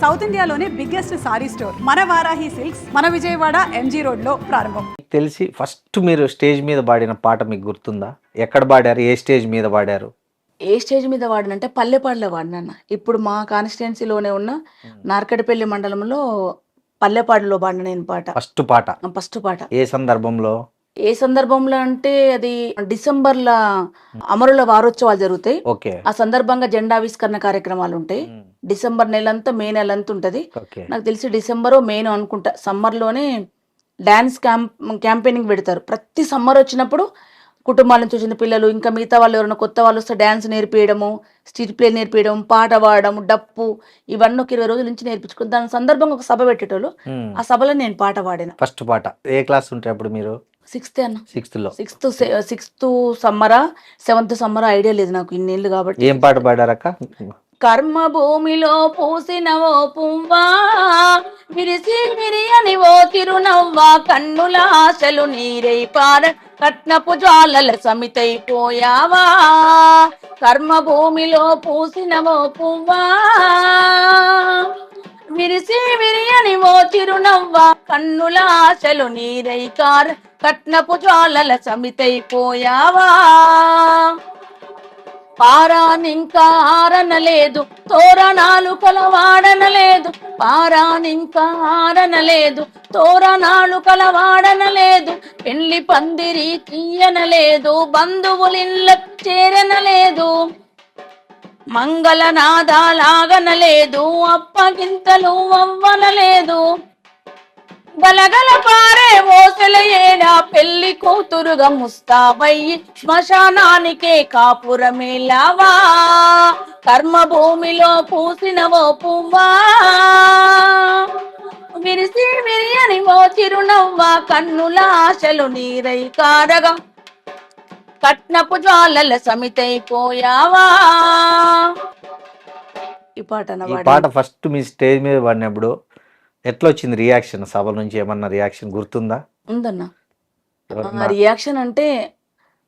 South ఇండియాలోనే biggest sorry store మన Varahi silks మన విజయవాడ ఎంజీ రోడ్లో ప్రారంభం. మీకు తెలిసి ఫస్ట్ మీరు స్టేజ్ మీద పాడిన పాట మీకు గుర్తుందా? ఎక్కడ పాడారు? ఏ స్టేజ్ మీద పాడారు? ఏ స్టేజ్ మీద వాడినంటే పల్లెపాడులో వాడినన్న ఇప్పుడు మా కాన్స్టిట్యున్సీలోనే ఉన్న నార్కడపల్లి మండలంలో పల్లెపాడులో పాడిన నేను పాట. ఫస్ట్ పాట. ఫస్ట్ పాట. ఏ సందర్భంలో? ఏ సందర్భంలో అంటే అది డిసెంబర్ల అమరుల వారోత్సవాలు జరుగుతాయి. ఓకే. ఆ సందర్భంగా జెండావిష్కరణ కార్యక్రమాలు ఉంటాయి. డిసెంబర్ నెలంతా మే నెలంతా ఉంటది. నాకు తెలిసి డిసెంబర్ మేను అనుకుంటా. సమ్మర్లోనే డ్యాన్స్ క్యాంప్ క్యాంపెయినింగ్ పెడతారు. ప్రతి సమ్మర్ వచ్చినప్పుడు కుటుంబాల నుంచి వచ్చిన పిల్లలు ఇంకా మిగతా వాళ్ళు ఎవరైనా కొత్త వాళ్ళు వస్తే డ్యాన్స్ నేర్పించడము స్ట్రీట్ ప్లే నేర్పించడం పాట పాడడం డప్పు ఇవన్నీ ఒక ఇరవై రోజుల నుంచి నేర్పించుకుని దాని సందర్భంగా ఒక సభ పెట్టేటోళ్ళు ఆ సభలో నేను పాట పాడిన. ఫస్ట్ పాట ఏ క్లాస్ ఉంటే అప్పుడు మీరు? సిక్స్త్ అన్న. సిక్స్త్లో. సిక్స్త్ సిక్స్త్ సమ్మరా సెవెంత్ సమ్మరా ఐడియా లేదు నాకు ఇన్నేళ్ళు కాబట్టి. ఏం పాట పాడారక్క? కర్మ భూమిలో పూసిన ఓ పువ్వా విరిసి విరియని ఓ తిరునవ్వా కన్నుల ఆశలు నీరై పార కట్నపు జ్వాలల సమితైపోయావా కర్మ భూమిలో పూసిన ఓ పువ్వా విరిసి విరియని ఓ తిరునవ్వా కన్నుల ఆశలు నీరై కార కట్నపు జ్వాలల సమితైపోయావా పారానింకా ఆరనలేదు తోరణాలు కలవాడనలేదు పారానింకా ఆరనలేదు తోరణాలు కలవాడనలేదు పెళ్ళి పందిరి తీయనలేదు బంధువులిళ్ళ చేరనలేదు మంగళనాదాలాగనలేదు అప్పగింతలు అవ్వనలేదు గలగల పారే ఓ పెళ్ళి కూతురుగా ముస్తాబయ్యి శ్మశానానికే కాపురమేలావా. కర్మ భూమిలో పూసిన ఓ పువ్వా. విరిసి విరియని ఓ చిరునవ్వా కన్నుల ఆశలు నీరై కారగా. కట్నపు జ్వాలల సమితైపోయావా ఈ పాట ఈ పాట ఫస్ట్ మీ స్టేజ్ మీద పాడినప్పుడు ఎట్లా వచ్చింది రియాక్షన్? సభ నుంచి ఏమన్నా రియాక్షన్ గుర్తుందా? ఉందన్నా. రియాక్షన్ అంటే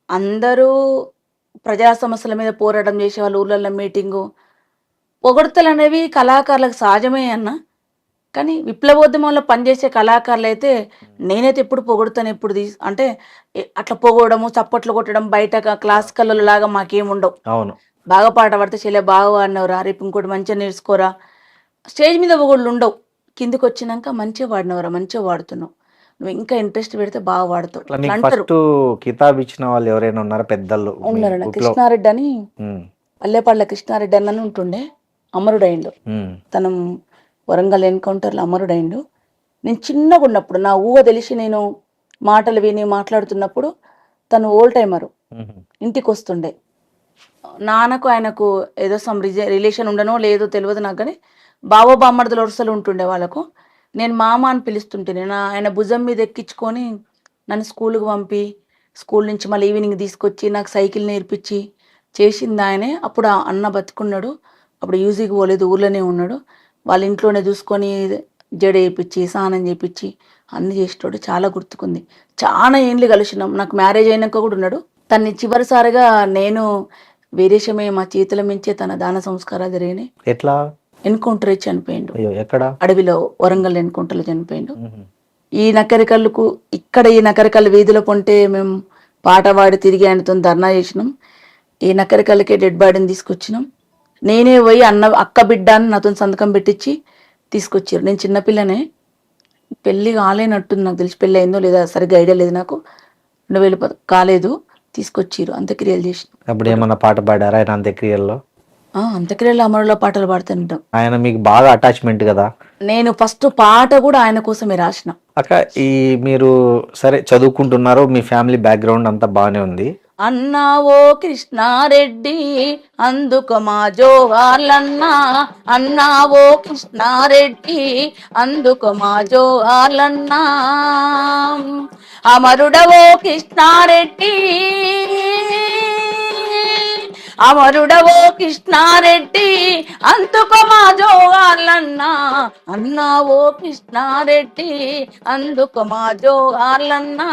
అందరూ ప్రజా సమస్యల మీద పోరాటం చేసే వాళ్ళు ఊర్లలో మీటింగు. పొగడ్తలు అనేవి కళాకారులకు సహజమే అన్న. కానీ విప్లవోద్యమంలో పనిచేసే కళాకారులు అయితే నేనైతే ఎప్పుడు పొగుడుతాను ఎప్పుడు తీ అంటే అట్లా పొగడము చప్పట్లు కొట్టడం బయట క్లాసికల్ లాగా మాకేం ఉండవు అవును. బాగా పాట పాడితే చెల్లె బాగా పాడినవరా రేపు ఇంకోటి మంచిగా నేర్చుకోరా. స్టేజ్ మీద పొగళ్ళు ఉండవు. కిందికి వచ్చినాక మంచిగా పాడినవరా మంచిగా పాడుతున్నావు. నువ్వు ఇంకా ఇంట్రెస్ట్ పెడితే బాగా ఫస్ట్ కితాబ్ ఇచ్చిన వాళ్ళు ఎవరైనా ఉన్నారా పెద్దలు? కృష్ణారెడ్డి అని పల్లెపాళ్ళ కృష్ణారెడ్డి అని ఉంటుండే. అమరుడైండు. తను వరంగల్ ఎన్కౌంటర్లో అమరుడైండు. నేను చిన్నగా ఉన్నప్పుడు నా ఊహ తెలిసి నేను మాటలు విని మాట్లాడుతున్నప్పుడు తను ఓల్డ్ టైమరు ఇంటికి వస్తుండే. నాన్నకు ఆయనకు ఏదో సమ్ రిలేషన్ ఉండనో లేదో తెలియదు నాకు కానీ బావ బామ్మర్దల వరుసలు ఉంటుండే వాళ్ళకు. నేను మామ అని పిలుస్తుంటే నేను ఆయన భుజం మీద ఎక్కించుకొని నన్ను స్కూల్కి పంపి స్కూల్ నుంచి మళ్ళీ ఈవినింగ్ తీసుకొచ్చి నాకు సైకిల్ నేర్పించి చేసింది ఆయనే. అప్పుడు ఆ అన్న బతుకున్నాడు. అప్పుడు యూజీకి పోలేదు ఊర్లోనే ఉన్నాడు. వాళ్ళ ఇంట్లోనే చూసుకొని జడ వేయించి స్నానం చేయించి అన్ని చేసేటోడు. చాలా గుర్తుకుంది. చాలా ఏండ్లు కలిసినాం. నాకు మ్యారేజ్ అయినాక కూడా ఉన్నాడు. తన్ని చివరిసారిగా నేను వీరేశమే మా చేతుల మించే తన దాన సంస్కారాలు జరిగినాయి. ఎట్లా? ఎన్కౌంటర్ చనిపోయిండు. ఎక్కడ? అడవిలో వరంగల్ ఎన్కౌంటర్లో చనిపోయిండు. ఈ నకరికల్లుకు ఇక్కడ ఈ నకరికల్లు వీధిలో పొంటే మేము పాట పాడి తిరిగి ఆయనతో ధర్నా చేసినాం. ఈ నకరికల్లుకే డెడ్ బాడీని తీసుకొచ్చినాం. నేనే పోయి అన్న అక్క బిడ్డ అని నాతో సంతకం పెట్టించి తీసుకొచ్చారు నేను చిన్నపిల్లనే పెళ్ళి కాలేనట్టుంది నాకు తెలిసి. పెళ్ళి అయిందో లేదా సరిగ్గా ఐడియా లేదు నాకు. రెండు వేల కాలేదు. తీసుకొచ్చిర్రు. అంత్యక్రియలు చేసిన. అప్పుడు ఏమన్నా పాట పాడారా ఆయన అంత్యక్రియల్లో? అంత్యక్రియలు అమరులో పాటలు పాడుతుంటాం ఆయన మీకు బాగా అటాచ్మెంట్ కదా? నేను ఫస్ట్ పాట కూడా ఆయన కోసమే రాసిన. అక్క ఈ మీరు సరే చదువుకుంటున్నారు మీ ఫ్యామిలీ బ్యాక్గ్రౌండ్ అంతా బాగానే ఉంది. అన్నా ఓ కృష్ణారెడ్డి అందుకు మా జోహార్లన్నా. అన్నా ఓ కృష్ణారెడ్డి అందుకు మా జోహార్లన్నా. అమరుడవో కృష్ణారెడ్డి. అమరుడవో కృష్ణారెడ్డి అందుకు మా జోహార్లన్నా. అన్నా ఓ కృష్ణారెడ్డి అందుకు మా జోహార్లన్నా.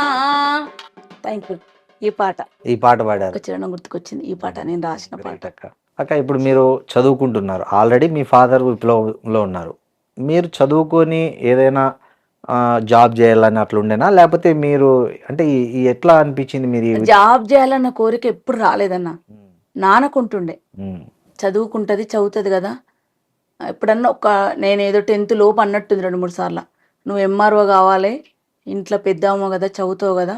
థ్యాంక్ యూ ఈ పాట. ఈ పాట పాడారు. చిరణం గుర్తుకొచ్చింది. ఈ పాట నేను రాసిన పాట. అక్క. అక్క ఇప్పుడు మీరు చదువుకుంటున్నారు. ఆల్రెడీ మీ ఫాదర్ విప్లవంలో ఉన్నారు. మీరు చదువుకొని ఏదైనా జాబ్ చేయాలని అట్లా ఉండేనా? లేకపోతే మీరు అంటే ఎట్లా అనిపించింది మీరు జాబ్ చేయాలన్న కోరిక ఎప్పుడు రాలేదన్న. నానకుంటుండే. చదువుకుంటది చదువుతుంది కదా. ఎప్పుడన్నా ఒక నేను ఏదో టెన్త్ లోపు అన్నట్టుంది రెండు మూడు సార్లు. నువ్వు ఎంఆర్ఓ కావాలి ఇంట్లో పెద్దామో కదా చదువుతావు కదా.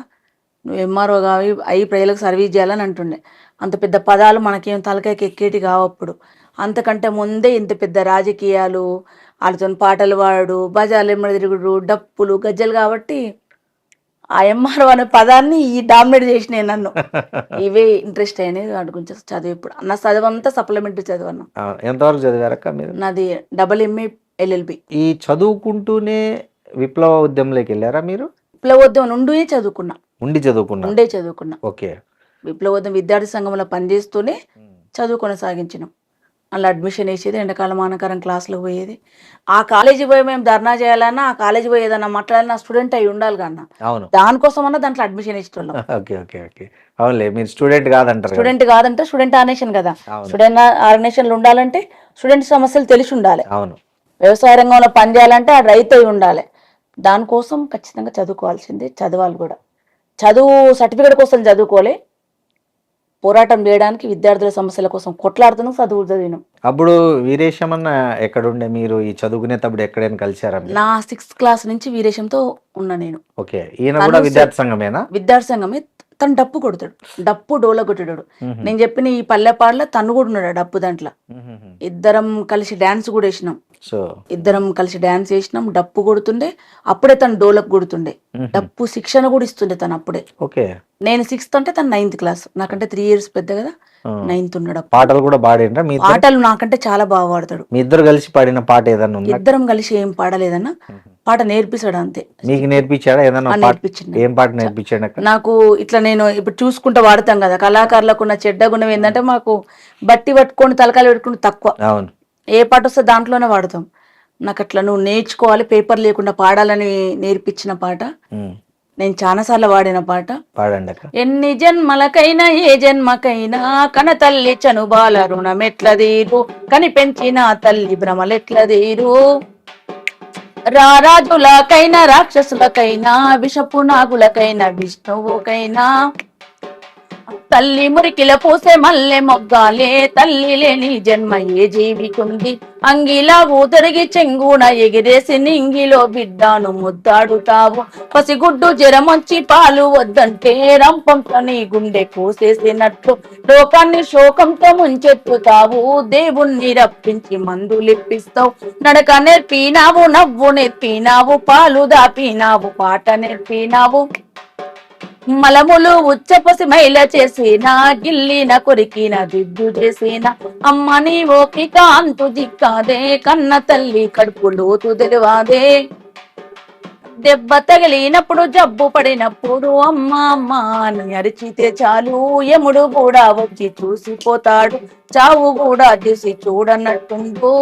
నువ్వు ఎంఆర్ఓ కావి అయి ప్రజలకు సర్వీస్ చేయాలని అంటుండే. అంత పెద్ద పదాలు మనకేం తలకాయకి ఎక్కేటి కావప్పుడు అంతకంటే ముందే ఇంత పెద్ద రాజకీయాలు వాళ్ళతో పాటలు పాడు బజార్లు ఎమ్మడి తిరుగుడు డప్పులు గజ్జలు కాబట్టి ఆ ఎంఆర్ఓ అనే పదాన్ని ఈ డామినేట్ చేసినాయి నన్ను. ఇవే ఇంట్రెస్ట్ అయినాయి వాటి గురించి చదువు ఇప్పుడు. నా చదువు అంతా సప్లిమెంటరీ చదువు అన్న ఎంతవరకు చదివారక్క మీరు? నాది డబల్ ఎంఏ ఎల్ఎల్బి. ఈ చదువుకుంటూనే విప్లవ ఉద్యమంలోకి వెళ్ళారా మీరు? విప్లవోద్యమం నుండి చదువుకున్నా. ఉండి చదువుకున్నారు ఉండే చదువుకున్నా. ఓకే. విప్లవోద్యమ విద్యార్థి సంఘంలో పనిచేస్తూనే చదువు కొనసాగించినాం. అలా అడ్మిషన్ వేసేది ఎండాకాలం ఆనకారం క్లాసులో పోయేది. ఆ కాలేజీ పోయి మేము ధర్నా చేయాలన్నా ఆ కాలేజీ పోయి ఏదన్నా మాట్లాడాలన్నా స్టూడెంట్ అయి ఉండాలి కన్నా. అవును. దానికోసమన్నా దాంట్లో అడ్మిషన్ ఇచ్చేటోళ్ళం ఓకే ఓకే ఓకే. అవునులే మీరు స్టూడెంట్ కాదంటారు కదా. స్టూడెంట్ కాదంటే స్టూడెంట్ ఆర్గనైజేషన్ కదా. స్టూడెంట్ ఆర్గనైజేషన్లు ఉండాలంటే స్టూడెంట్ సమస్యలు తెలిసి ఉండాలి. అవును. వ్యవసాయ రంగంలో పనిచేయాలంటే ఆ రైతు అయి ఉండాలి. దానికోసం ఖచ్చితంగా చదువుకోవాల్సిందే చదవాలి కూడా. చదువు సర్టిఫికేట్ కోసం చదువుకోలే పోరాటం చేయడానికి విద్యార్థుల సమస్యల కోసం కొట్లాడుతున్నాం చదువు చదివినాం. అప్పుడు వీరేశమన్న ఎక్కడుండే మీరు? ఈ చదువుకునేటప్పుడు ఎక్కడైనా కలిసారా? నా సిక్స్త్ క్లాస్ నుంచి వీరేశంతో ఉన్నా నేను. ఓకే. ఈయన కూడా విద్యార్థి సంఘమేనా? విద్యార్థి సంఘమే. తను డప్పు కొడతాడు. డప్పు డోల కొట్టాడు. నేను చెప్పిన ఈ పల్లెపాడులో తను కూడా ఉన్నాడు డప్పు దాంట్లో. ఇద్దరం కలిసి డాన్స్ కూడా వేసినాం. ఇద్దరం కలిసి డాన్స్ వేసినాం. డప్పు కొడుతుండే. అప్పుడే తను డోలకు కొడుతుండే. డప్పు శిక్షణ కూడా ఇస్తుండే తను అప్పుడే. ఓకే. నేను సిక్స్త్ అంటే తను నైన్త్ క్లాస్ నాకంటే త్రీ ఇయర్స్ పెద్ద కదా. నైన్త్ ఉన్నాడు. పాటలు కూడా ఇద్దరు- పాటలు నాకంటే చాలా బాగా పాడతాడు. మీ ఇద్దరు కలిసి పాడిన పాట ఏదన్నా ఇద్దరం కలిసి ఏం పాడలేదన్న. పాట నేర్పిస్తాడు అంతే. మీకు నేర్పించాడా. ఏం పాట నేర్పించాడు నాకు ఇట్లా నేను ఇప్పుడు చూసుకుంటూ వాడతాం కదా కళాకారులకు ఉన్న చెడ్డ గుణం ఏంటంటే మాకు బట్టి పట్టుకొని తలకాయలు పెట్టుకుని తక్కువ. అవును. ఏ పాట వస్తే దాంట్లోనే వాడతాం. నాకు అట్లా నువ్వు నేర్చుకోవాలి పేపర్ లేకుండా పాడాలని నేర్పించిన పాట. నేను చాలాసార్లు వాడిన పాట. పాడండి ఎన్ని జన్మలకైనా ఏ జన్మకైనా కన తల్లి చనుబాల రుణమెట్లదీరు కని పెంచిన తల్లి భ్రమలెట్లదీరు రారాజులకైనా రాక్షసులకైనా విషపు నాగులకైనా విష్ణువుకైనా తల్లి మురికిల పూసే మల్లె మొగ్గాలే. తల్లి లేని జన్మ ఏ జీవికుంది. అంగిలా ఊదరిగి చెంగున ఎగిరేసి నింగిలో బిడ్డాను ముద్దాడుతావు. పసిగుడ్డు జ్వరమొచ్చి పాలు వద్దంటే రంపంతో నీ గుండె కోసేసినట్లు లోకాన్ని శోకంతో ముంచెత్తుతావు. దేవుణ్ణి రప్పించి మందులిప్పిస్తావు నడక నేర్పినావు నవ్వు నేర్పినావు పాలు దాపినావు పాట నేర్పినావు. మలములు ఉచ్చపసి మైల చేసిన గిల్లిన కొరికిన దిద్దు చేసిన. అమ్మని ఓకి కాంతు దిక్కాదే కన్న తల్లి కడుపు లోతు తెలివాదే. దెబ్బ తగిలినప్పుడు జబ్బు పడినప్పుడు అమ్మ అమ్మ అని అరిచితే చాలు. యముడు కూడా వచ్చి చూసిపోతాడు. చావు కూడా చూసి చూడనట్టుండు.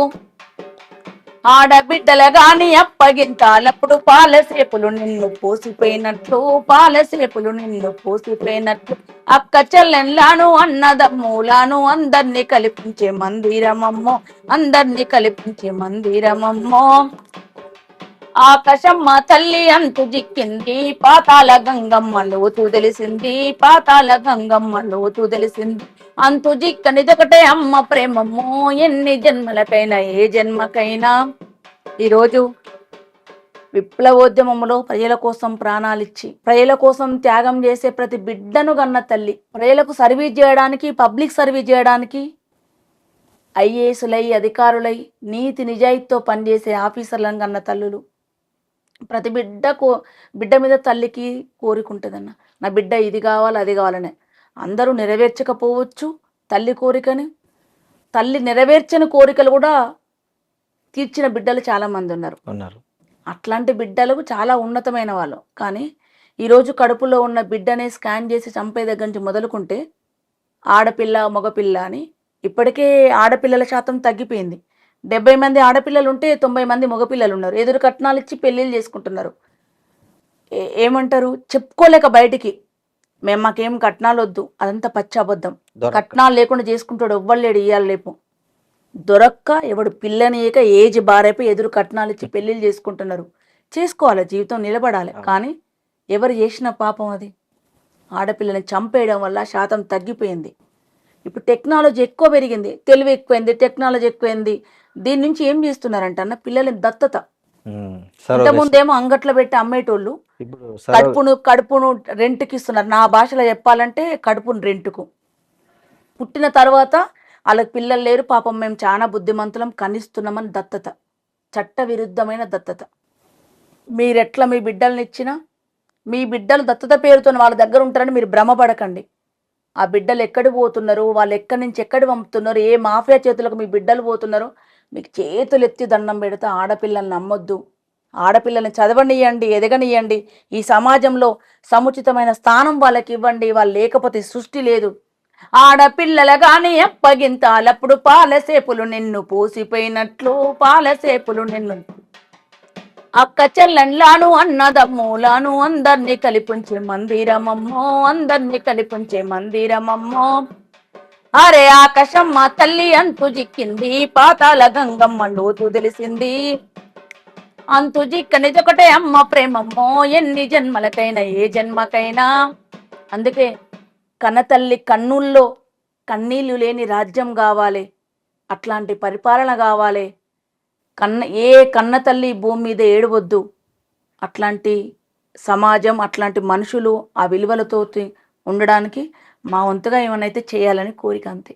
ఆడబిడ్డల గాని అప్పగింతాలప్పుడు పాలసేపులు నిన్ను పోసిపోయినట్టు పాలసేపులు నిన్ను పోసిపోయినట్లు అక్క చెల్లెన్లాను అన్నదమ్ములాను అందరినీ కల్పించే మందిరమమ్మో అందరినీ కల్పించే మందిరమమ్మో. ఆకాశమ్మ తల్లి అంతు జిక్కింది పాతాల గంగమ్మ లోతు తెలిసింది పాతాల గంగమ్మ లోతు తెలిసింది అంతు జిక్కనిదొకటే అమ్మ ప్రేమము ఎన్ని జన్మలకైనా ఏ జన్మకైనా. ఈరోజు విప్లవోద్యమంలో ప్రజల కోసం ప్రాణాలిచ్చి ప్రజల కోసం త్యాగం చేసే ప్రతి బిడ్డను గన్న తల్లి ప్రజలకు సర్వీస్ చేయడానికి పబ్లిక్ సర్వీస్ చేయడానికి ఐఏఎస్లై అధికారులై నీతి నిజాయితీతో పనిచేసే ఆఫీసర్లను కన్న తల్లులు. ప్రతి బిడ్డకు బిడ్డ మీద తల్లికి కోరిక ఉంటుందన్న నా బిడ్డ ఇది కావాలి అది కావాలని. అందరూ నెరవేర్చకపోవచ్చు తల్లి కోరికని. తల్లి నెరవేర్చని కోరికలు కూడా తీర్చిన బిడ్డలు చాలా మంది ఉన్నారు ఉన్నారు. అట్లాంటి బిడ్డలకు చాలా ఉన్నతమైన వాళ్ళు. కానీ ఈరోజు కడుపులో ఉన్న బిడ్డనే స్కాన్ చేసి చంపే దగ్గర నుంచి మొదలుకుంటే ఆడపిల్ల మగపిల్ల అని ఇప్పటికే ఆడపిల్లల శాతం తగ్గిపోయింది. డెబ్బై మంది ఆడపిల్లలు ఉంటే తొంభై మంది మగపిల్లలు ఉన్నారు ఎదురు కట్నాలు ఇచ్చి పెళ్ళిళ్ళు చేసుకుంటున్నారు. ఏమంటారు? చెప్పుకోలేక బయటికి. మేము మాకేం కట్నాలు వద్దు అదంతా పచ్చి అబద్ధం కట్నాలు లేకుండా చేసుకుంటాడు ఎవ్వరు లేడు ఇయ్యాలి లేపు దొరక్క ఎవడు పిల్లనియక ఏజ్ బారైపోయి ఎదురు కట్నాలు ఇచ్చి పెళ్ళిళ్ళు చేసుకుంటున్నారు. చేసుకోవాలి జీవితం నిలబడాలి. కానీ ఎవరు చేసిన పాపం అది. ఆడపిల్లని చంపేయడం వల్ల శాతం తగ్గిపోయింది. ఇప్పుడు టెక్నాలజీ ఎక్కువ పెరిగింది. తెలివి ఎక్కువైంది టెక్నాలజీ ఎక్కువైంది. దీని నుంచి ఏం చేస్తున్నారంట అన్న పిల్లలని దత్తత. ఇంతకుముందేమో అంగట్లో పెట్టి అమ్మేటోళ్ళు కడుపును కడుపును రెంట్కి ఇస్తున్నారు నా భాషలో చెప్పాలంటే కడుపును రెంట్కు. పుట్టిన తర్వాత వాళ్ళకి పిల్లలు లేరు పాపం మేము చాలా బుద్ధిమంతులం కనిస్తున్నామని దత్తత. చట్ట విరుద్ధమైన దత్తత. మీరెట్లా మీ బిడ్డల్ని ఇచ్చినా మీ బిడ్డలు దత్తత పేరుతో వాళ్ళ దగ్గర ఉంటారని మీరు భ్రమపడకండి. ఆ బిడ్డలు ఎక్కడికి పోతున్నారు వాళ్ళు ఎక్కడి నుంచి ఎక్కడి పంపుతున్నారు ఏ మాఫియా చేతులకు మీ బిడ్డలు పోతున్నారు మీకు చేతులెత్తి దండం పెడితే ఆడపిల్లల్ని నమ్మొద్దు. ఆడపిల్లల్ని చదవనియండి ఎదగనియండి ఈ సమాజంలో సముచితమైన స్థానం వాళ్ళకి ఇవ్వండి వాళ్ళు లేకపోతే సృష్టి లేదు. ఆడపిల్లల గాని అప్పగింతాలప్పుడు పాలసేపులు నిన్ను పోసిపోయినట్లు పాలసేపులు నిన్ను అక్క చెల్లెన్లాను అన్నదమ్ములాను అందరినీ కలిపించే మందిరమమ్మో అందరినీ కలిపించే మందిరమమ్మో. అరే ఆకాశమ్మ తల్లి అంతు జిక్కింది పాతాల గంగమ్మ లోతు తెలిసింది. అంతు జిక్కనిదొకటే అమ్మ ప్రేమమ్మో ఎన్ని జన్మలకైనా ఏ జన్మకైనా. అందుకే కన్నతల్లి కన్నుల్లో కన్నీళ్ళు లేని రాజ్యం కావాలి అట్లాంటి పరిపాలన కావాలి. కన్న ఏ కన్న తల్లి భూమి మీద ఏడవద్దు. అట్లాంటి సమాజం అట్లాంటి మనుషులు ఆ విలువలతో ఉండడానికి మా వంతుగా ఏమైనా చేయాలని కోరిక అంతే.